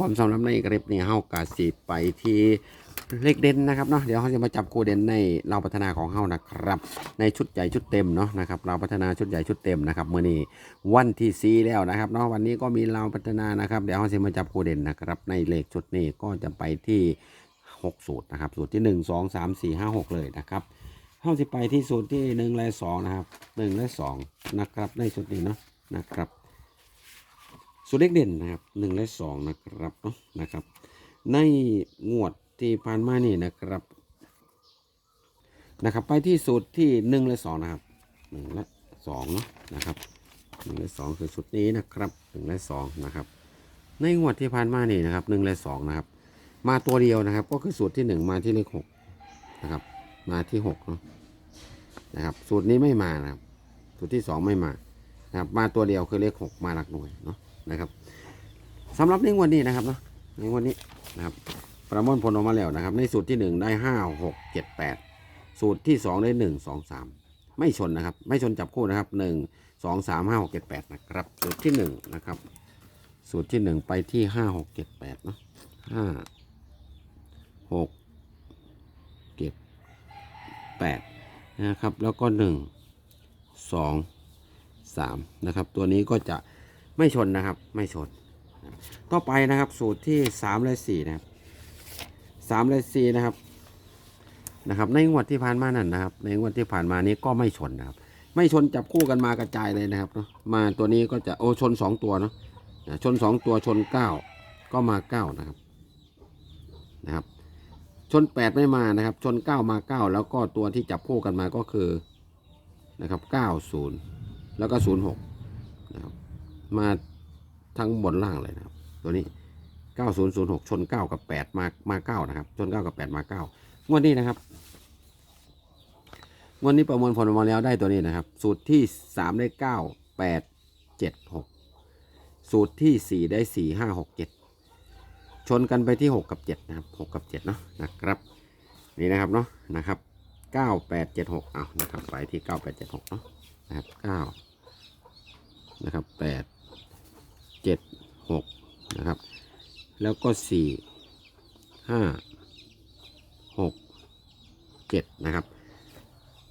ผมสำหรับในคลิปนี้เฮากาสิไปที่เลขเด่นนะครับเนาะเดี๋ยวเขาจะมาจับคู่เด่นในเราพัฒนาของเฮานะครับ ในชุดใหญ่ชุดเต็มเนาะนะครับเราพัฒนาชุดใหญ่ชุดเต็มนะครับเมื้อนี้วันที่สีแล้วนะครับเนาะวันนี้ก็มีเราพัฒนานะครับ เดี๋ยวเขาจะมาจับคู่เด่นนะครับ ในเลขชุดนี้ก็จะไปที่ 6 สูตรนะครับ สูตรที่ 1 2 3 4 5 6 เลยนะครับเฮาสิไปที่สูตรที่ 1 และ2นะครับ1และ2นะครับในชุดนี้เนาะนะครับ สูตรเลขเด่นนะครับหนึ่งและสองนะครับเนาะนะครับ ในงวดที่ผ่านมานี่นะครับนะครับ ไปที่สูตรที่หนึ่งและสองนะครับหนึ่งและสองเนาะนะครับหนึ่งและสองคือสูตรนี้นะครับหนึ่งและสองนะครับในงวดที่ผ่านมานี่นะครับหนึ่งและสองนะครับ มาตัวเดียวนะครับ ก็คือสูตรที่หนึ่งมาที่เลขหกนะครับ มาที่หกเนาะนะครับสูตรนี้ไม่มานะครับสูตรที่สองไม่มานะครับมาตัวเดียวคือเลขหกมาหลักหน่วยเนาะ นะครับสำหรับในงวันนี้นะครับเนาะในงวันนี้นะครับประมวลผลออกมาแล้วนะครับ ในสูตรที่หนึ่งได้ห้าหกเจ็ดแปดสูตรที่สองได้หนึ่งสองสามไม่ชนนะครับ ไม่ชนจับคู่นะครับหนึ่งสองสามห้าหกเจ็ดแปดนะครับ สูตรที่หนึ่งนะครับ สูตรที่หนึ่งไปที่ห้าหกเจ็ดแปดนาะห้าหกเจ็ดแปดนะครับ แล้วก็หนึ่งสองสามนะครับ ตัวนี้ก็จะ ไม่ชนนะครับ ไม่ชน ต่อไปนะครับ สูตรที่สามและสี่นะครับสามและสี่นะครับนะครับ ในงวดที่ผ่านมานั่นนะครับ ในงวดที่ผ่านมานี้ก็ไม่ชนนะครับ ไม่ชนจับคู่กันมากระจายเลยนะครับเนาะมาตัวนี้ก็จะโอชนสองตัวเนาะนะชนสองตัวชนเก้าก็มาเก้านะครับนะครับ ชนแปดไม่มานะครับ ชนเก้ามาเก้าแล้วก็ตัวที่จับคู่กันมาก็คือนะครับเก้าศูนย์แล้วก็ศูนย์หกนะครับ มาทั้งบนล่างเลยนะครับ ตัวนี้ 9006 ชน 9 กับ 8 มามา9นะครับ ชน 9 กับ 8 มา9งวดนี้นะครับงวดนี้ประมวลผลออกมาแล้วได้ตัวนี้นะครับ สูตรที่ 3 ได้ 9 8 7 6 สูตรที่ 4 ได้ 4 5 6 7 ชนกันไปที่ 6 กับ 7 นะครับ 6 กับ 7 เนาะนะครับ นี่นะครับเนาะนะครับ 9 8 7 6เอานะครับไปที่ 9 8 7 6เนาะนะครับ9นะครับแปด เจ็ดหกนะครับ แล้วก็สี่ห้าหกเจ็ดนะครับ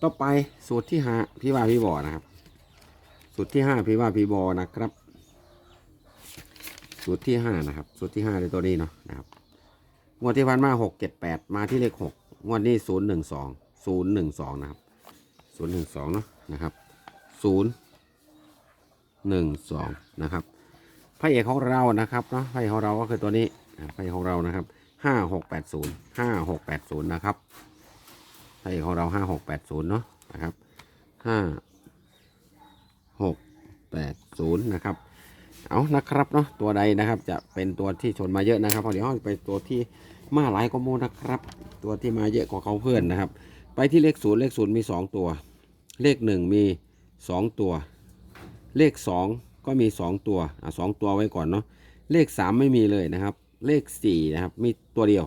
ต่อไปสูตรที่ห้าพี่ว่าพี่บอนะครับ สูตรที่ห้าพี่ว่าพี่บอนะครับ สูตรที่ห้านะครับ สูตรที่ห้าในตัวนี้เนาะนะครับงวดที่ผ่านมาหกเจ็ดแปดมาที่เลขหกงวดนี้ศูนย์หนึ่งสองศูนย์หนึ่งสองนะครับศูนย์หนึ่งสองเนาะนะครับศูนย์หนึ่งสองนะครับ พระเอกของเรานะครับเนาะพระเอกของเราก็คือตัวนี้พระเอกของเรานะครับห้าหกแปดศูนย์ห้าหกแปดศูนย์นะครับพระเอกของเราห้าหกแปดศูนย์เนาะนะครับห้าหกแปดศูนย์นะครับเอานะครับเนาะตัวใดนะครับ จะเป็นตัวที่ชนมาเยอะนะครับเดี๋ยวเราไปตัวที่มาหลายกโมนะครับ ตัวที่มาเยอะกว่าเขาเพื่อนนะครับ ไปที่เลขศูนย์เลขศูนย์มีสองตัว เลขหนึ่งมีสองตัว เลข2 ก็มี 2 ตัวอะสองตัวไว้ก่อนเนาะเลข 3 ไม่มีเลยนะครับ เลข4นะครับมีตัวเดียว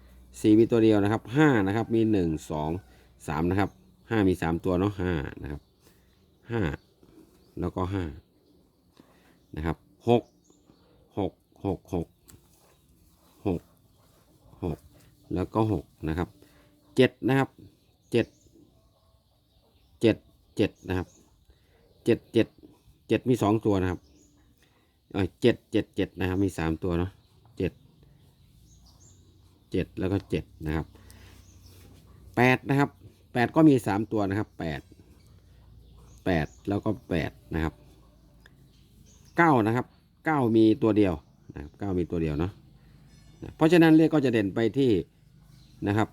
4 มีตัวเดียวนะครับ5นะครับมี 1 2 3นะครับ5มี 3 ตัวเนาะ5นะครับ5แล้วก็5นะครับ6 6 6 6 6 6 แล้วก็6นะครับ7นะครับ7 7 7นะครับ7 7 เจ็ดมีสองตัวนะครับเออเจ็ดเจ็ดเจ็ดนะครับ มีสามตัวเนาะเจ็ดเจ็ดแล้วก็เจ็ดนะครับแปดนะครับแปดก็มีสามตัวนะครับแปดแปดแล้วก็แปดนะครับเก้านะครับเก้ามีตัวเดียวนะครับเก้ามีตัวเดียวเนาะนะเพราะฉะนั้นเลขก็จะเด่นไปที่นะครับ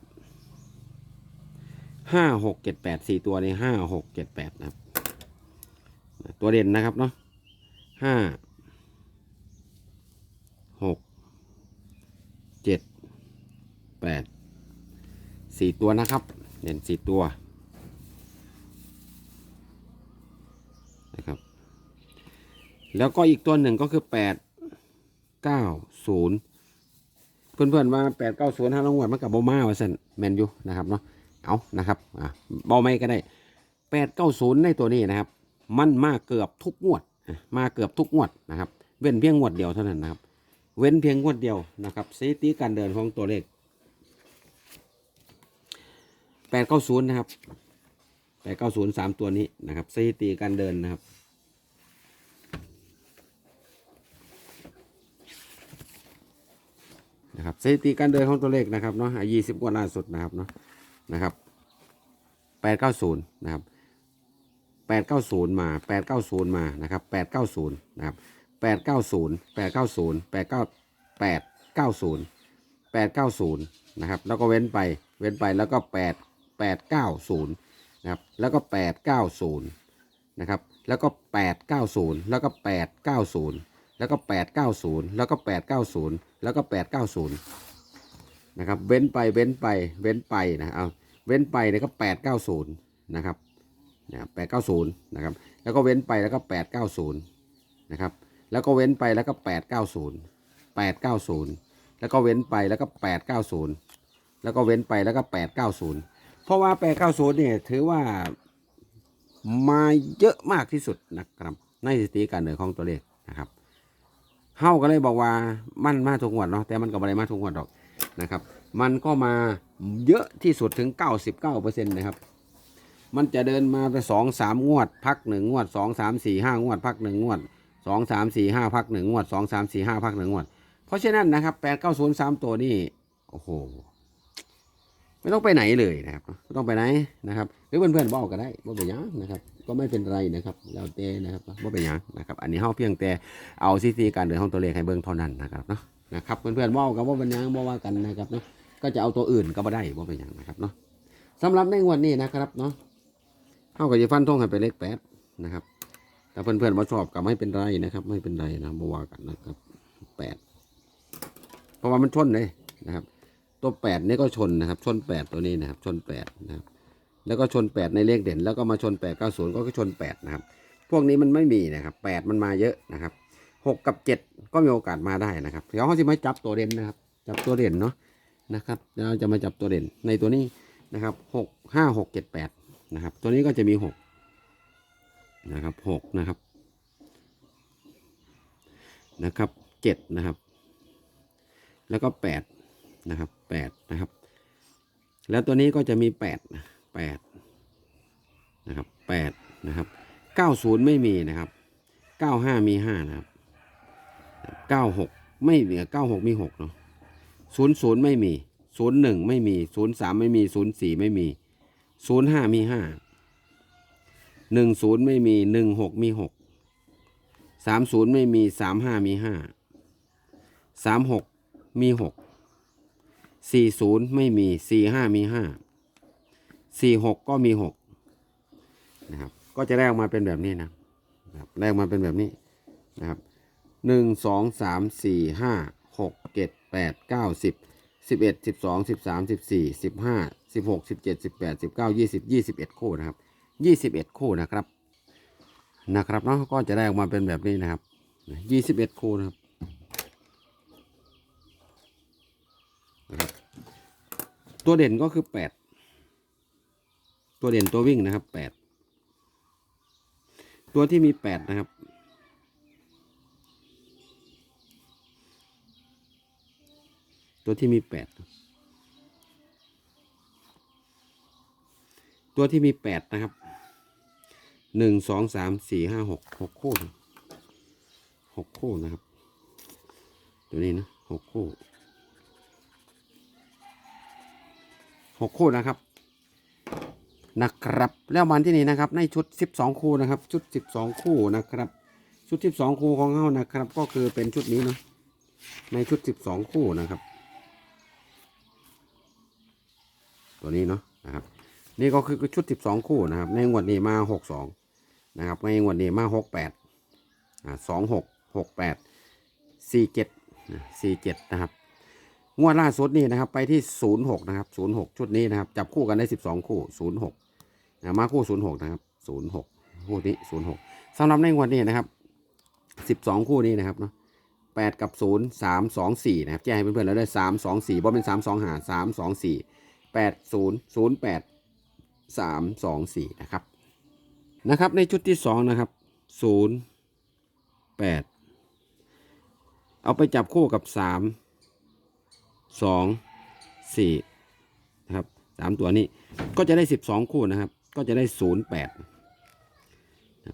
ห้าหกเจ็ดแปดสี่ตัวในห้าหกเจ็ดแปดนะครับ ตัวเด่นนะครับเนาะห้าหกเจ็ดแปดสี่ตัวนะครับ เด่นสี่ตัวนะครับ แล้วก็อีกตัวหนึ่งก็คือแปดเก้าศูนย์เพื่อนๆว่าแปดเก้าศูนย์ห้าลงวัดมันกับโบมาว่าสันแมนยูนะครับเนาะเอานะครับอะเบาไม่ก็ได้แปดเก้าศูนย์ในตัวนี้นะครับ มันมาเกือบทุกงวด มาเกือบทุกงวดนะครับ เว้นเพียงงวดเดียวเท่านั้นนะครับ เว้นเพียงงวดเดียวนะครับสถิติการเดินของตัวเลขแปดเก้าศูนย์นะครับแปดเก้าศูนย์สามตัวนี้นะครับสถิติการเดินนะครับ นะครับสถิติการเดินของตัวเลขนะครับเนาะยี่สิบกว่าล่าสุดนะครับเนาะนะครับแปดเก้าศูนย์นะครับ 890 มา 890 มานะครับ890นะครับ890 890 89 890 890นะครับแล้วก็เว้นไปเว้นไปแล้วก็8 890นะครับแล้วก็890นะครับแล้วก็890แล้วก็890 แล้วก็ 890 แล้วก็ 890 แล้วก็ 890นะครับเว้นไปเว้นไปเว้นไปนะเอาเว้นไปเนี่ยก็890นะครับ นะครับแปดเก้าศูนย์นะครับ แล้วก็เว้นไปแล้วก็แปดเก้าศูนย์นะครับ แล้วก็เว้นไปแล้วก็แปดเก้าศูนย์แปดเก้าศูนย์แล้วก็เว้นไปแล้วก็แปดเก้าศูนย์แล้วก็เว้นไปแล้วก็แปดเก้าศูนย์เพราะว่าแปดเก้าศูนย์เนี่ยถือว่ามาเยอะมากที่สุดนะครับ ในสถิติการเดินของตัวเลขนะครับเฮาก็เลยบอกว่ามันมาทุกงวดเนาะแต่มันก็บ่ได้มาทุกงวดหรอกนะครับ มันก็มาเยอะที่สุดถึง 99%นะครับ มันจะเดินมาไปสองสามงวด พักหนึ่งงวดสองสามสี่ห้างวด พักหนึ่งงวดสองสามสี่ห้าพักหนึ่งงวดสองสามสี่ห้าพักหนึ่งงวด เพราะฉะนั้นนะครับแปดเก้าศูนย์สามตัวนี่โอ้โหไม่ต้องไปไหนเลยนะครับไม่ต้องไปไหนนะครับ หรือเพื่อนๆบอกก็ได้บ่เป็นยังนะครับ ก็ไม่เป็นไรนะครับแล้วแต่นะครับบ่เป็นยังนะครับ อันนี้เฮาเพียงแต่เอาซีซีการเดินของตัวเลขให้เบิ่งเท่านั้นนะครับเนาะนะครับเพื่อนๆบอกกันว่าเป็นยังบ่ว่ากันนะครับเนาะก็จะเอาตัวอื่นก็บ่ได้บ่เป็นยังนะครับเนาะสำหรับในงวดนี้นะครับเนาะ เฮาก็จะฟันธงให้ไปเลขแปดนะครับแต่เพื่อนๆบ่ชอบก็ไม่เป็นไรนะครับ ไม่เป็นไรนะบว่ากันนะครับแปดเพราะว่ามันชนเลยนะครับ ตัวแปดนี่ก็ชนนะครับ ชนแปดตัวนี้นะครับ ชนแปดนะครับ แล้วก็ชนแปดในเลขเด่น แล้วก็มาชนแปดเก้าศูนย์ก็ชนแปดนะครับ พวกนี้มันไม่มีนะครับแปดมันมาเยอะนะครับหกกับเจ็ดก็มีโอกาสมาได้นะครับเดี๋ยวเขาจะมาจับตัวเด่นนะครับ จับตัวเด่นเนาะนะครับเดี๋ยวเราจะมาจับตัวเด่นในตัวนี้นะครับหกห้าหกเจ็ดแปด นะครับ ตัวนี้ก็จะมีหกนะครับหกนะครับนะครับเจ็ดนะครับ แล้วก็แปดนะครับแปดนะครับ แล้วตัวนี้ก็จะมีแปดแปดนะครับแปดนะครับเก้าศูนย์ไม่มีนะครับเก้าห้ามีห้านะครับเก้าหกไม่เหลือเก้าหกมีหกเนาะศูนย์ศูนย์ไม่มีศูนย์หนึ่งไม่มีศูนย์สามไม่มีศูนย์สี่ไม่มี ศูนย์ห้ามีห้าหนึ่งศูนย์ไม่มีหนึ่งหกมีหกสามศูนย์ไม่มีสามห้ามีห้าสามหกมีหกสี่ศูนย์ไม่มีสี่ห้ามีห้าสี่หกก็มีหกนะครับ ก็จะแรกมาเป็นแบบนี้นะครับแรกมาเป็นแบบนี้นะครับหนึ่งสองสามสี่ห้าหกเจ็ดแปดเก้าสิบ สิบเอ็ดสิบสองสิบสามสิบสี่สิบห้าสิบหกสิบเจ็ดสิบแปดสิบเก้ายี่สิบยี่สิบเอ็ดคู่นะครับยี่สิบเอ็ดคู่นะครับนะครับเนาะก็จะได้ออกมาเป็นแบบนี้นะครับยี่สิบเอ็ดคู่นะครับนะครับ ตัวเด่นก็คือแปดตัวเด่นตัววิ่งนะครับแปดตัวที่มีแปดนะครับ ตัวที่มีแปดตัวที่มีแปดนะครับหนึ่งสองสามสี่ห้าหกหกคู่หกคู่นะครับ ตัวนี้นะหกคู่หกคู่นะครับนะครับแล้วมันที่นี่นะครับ ในชุด 12 คู่นะครับ ชุด 12 คู่นะครับ ชุด 12 คู่ของเขานะครับ ก็คือเป็นชุดนี้เนาะในชุด 12 คู่นะครับ ตัวนี้เนาะนะครับ นี่ก็คือชุด 12 คู่นะครับ ในงวดนี้มา 62 นะครับ ในงวดนี้มา 68อ่า26 68 47 47 นะครับ งวดล่าสุดนี่นะครับ ไปที่ 06 นะครับ 06 ชุดนี้นะครับ จับคู่กันได้ 12 คู่ 06นะมาคู่ 06 นะครับ 06 คู่นี้ 06สำหรับในงวดนี้นะครับ 12 คู่นี้นะครับเนาะ8 กับ 0 3 2 4 นะครับแจ้งให้เพื่อนๆแล้วได้3 2 4บ่เป็น 3 2หา3 2 4 8 0 0 8 3 2 4 นะครับ นะครับ ในชุดที่ 2 นะครับ 0 8 เอาไปจับคู่กับสามสองสี่นะครับสามตัวนี้ก็จะได้สิบสองคู่นะครับ ก็จะได้ศูนย์แปด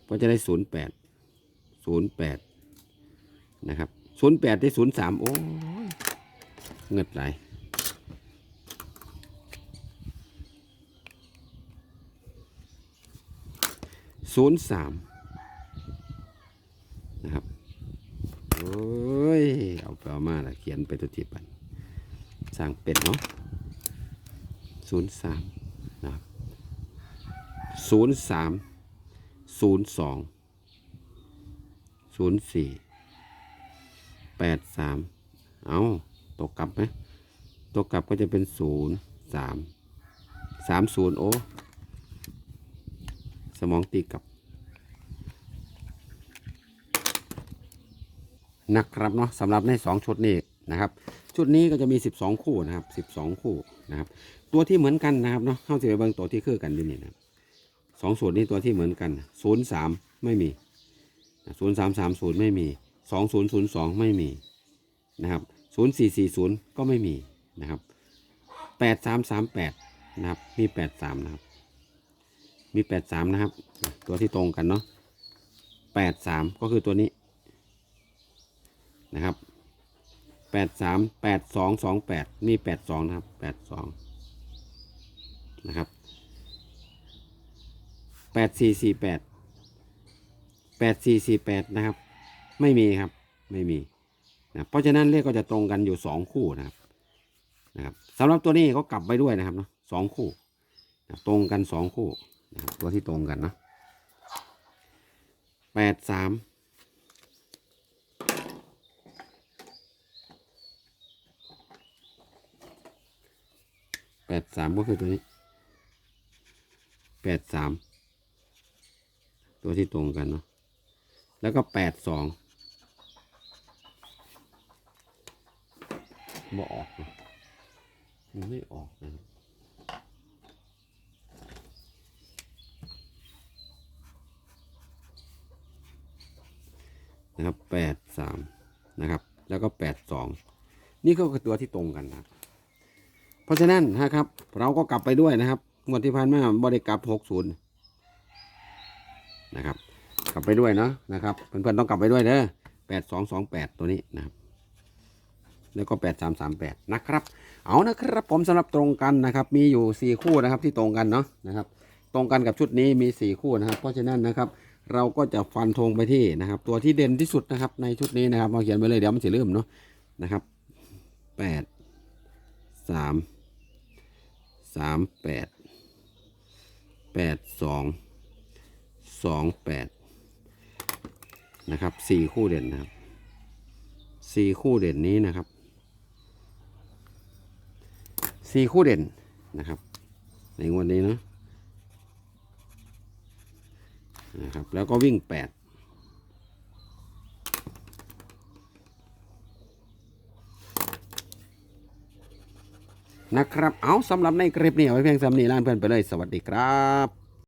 ก็จะได้ศูนย์แปดศูนย์แปดนะครับศูนย์แปดได้ศูนย์สามโอ้เงิดไหล ศูนย์สามนะครับโอ้ย เอาไปเอามาละเขียนไปตัวที่ปันสร้างเป็นเนาะศูนย์สามนะครับศูนย์สามศูนย์สองศูนย์สี่แปดสามเอาตกกลับไหมตกกลับก็จะเป็นศูนย์สามสามศูนย์โอ้ มองตีกลับนะครับเนาะสำหรับใน 2 ชุดนี้นะครับ ชุดนี้ก็จะมี 12 คู่นะครับ 12 คู่นะครับ ตัวที่เหมือนกันนะครับเนาะเข้าสิไปเบิ่งตัวที่คือกันอยู่นี่นะสองสูตรนี้ตัวที่เหมือนกัน 03 ไม่มี 0330 ไม่มี 2002 ไม่มีนะครับ 0440 ก็ไม่มีนะครับ 8338 นะครับ มี 83 นะครับ มี83นะครับ ตัวที่ตรงกันเนาะ83ก็คือตัวนี้นะครับแปดสามแปดสองสองแปดมีแปดสองนะครับแปดสองนะครับแปดสี่สี่แปดแปดสี่สี่แปดนะครับ ไม่มีครับไม่มีนะเพราะฉะนั้นเลขก็จะตรงกันอยู่สองคู่นะครับนะครับสำหรับตัวนี้ก็กลับไปด้วยนะครับเนาะสองคู่นะตรงกันสองคู่ นะครับตัวที่ตรงกันนะแปดสามแปดสามก็คือตัวนี้แปดสามตัวที่ตรงกันเนาะแล้วก็แปดสองบ่ออกเนอะมันไม่ออกนะครับ นะครับแปดสามนะครับ แล้วก็แปดสองนี่ก็คือตัวที่ตรงกันนะเพราะฉะนั้นนะครับ เราก็กลับไปด้วยนะครับงวดที่ผ่านมาบริกลับหกศูนย์นะครับ กลับไปด้วยเนาะนะครับเพื่อนๆต้องกลับไปด้วยเด้อแปดสองสองแปดตัวนี้นะครับแล้วก็แปดสามสามแปดนะครับ เอานะครับผมสำหรับตรงกันนะครับ มีอยู่สี่คู่นะครับที่ตรงกันเนาะนะครับ ตรงกันกับชุดนี้มีสี่คู่นะครับ เพราะฉะนั้นนะครับ เราก็จะฟันธงไปที่นะครับ ตัวที่เด่นที่สุดนะครับ ในชุดนี้นะครับมาเขียนไปเลยเดี๋ยวมันจะลืมเนาะนะครับแปดสามสามแปดแปดสองสองแปดนะครับสี่คู่เด่นนะครับสี่คู่เด่นนี้นะครับสี่คู่เด่นนะครับ ในงวดนี้เนาะ นะครับแล้วก็วิ่งแปดนะครับ เอาสำหรับในคลิปนี้เอาไว้เพียงสำนีล้านเพื่อนไปเลย สวัสดีครับ